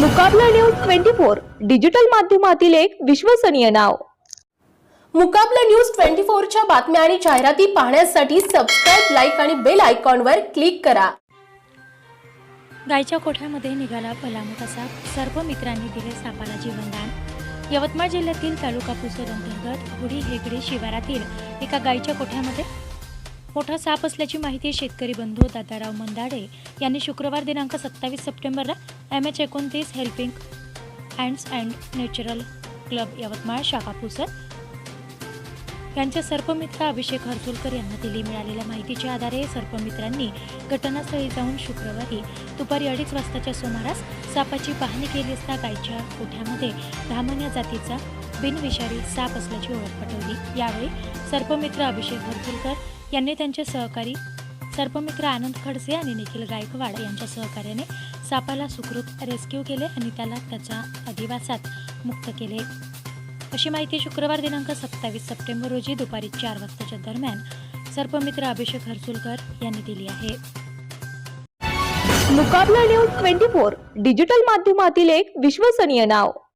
मुकाबला news twenty four digital माध्यमातील एक विश्वसनीय नाव. मुकाबला न्यूज ट्वेंटी फोरच्या बातम्या आणि जाहिराती पाहण्यासाठी सबस्क्राईब लाईक आणि बेल आयकॉनवर क्लिक करा. गायच्या कोठ्यामध्ये निघाला भलामोठा साप सर्व मित्रांनी दिले सापाला जीवनदान. यवतमाळ जिल्ह्यातील तालुका पुसद अंतर्गत गुढी हेगडे शिवारातील एका गायच्या कोठ्यामध्ये मोठा साप असल्याची माहिती शेतकरी बंधू दादाराव मंदाडे यांनी शुक्रवार दिनांक सत्तावीस सप्टेंबरला एम एच एकोणतीस helping hands and natural club Yavatmal शाखा पुसर यांच्या सर्पमित्र अभिषेक हरसुलकर यांना दिली मिळालेल्या माहितीच्या आधारे सर्पमित्रांनी घटनास्थळी जाऊन शुक्रवारी दुपारी अडीच वाजताच्या सुमारास सापाची पाहणी केली असता गायच्या कोठ्यामध्ये धामण्या जातीचा बिनविषारी साप असल्याची ओळख पटवली. यावेळी सर्पमित्र अभिषेक हरसुलकर यांनी त्यांचे सहकारी सर्पमित्र आनंद खडसे आणि निखिल गायकवाड यांच्या सहकार्याने सापाला सुखरूप रेस्क्यू केले आणि त्याला त्याच्या अधिवासात मुक्त केले. अशी माहिती शुक्रवार दिनांक सत्तावीस सप्टेंबर रोजी दुपारी चार वाजताच्या दरम्यान सर्पमित्र अभिषेक हरसुलकर यांनी दिली आहे. मुकाबला न्यूज ट्वेंटी फोर डिजिटल माध्यमातील एक विश्वसनीय नाव.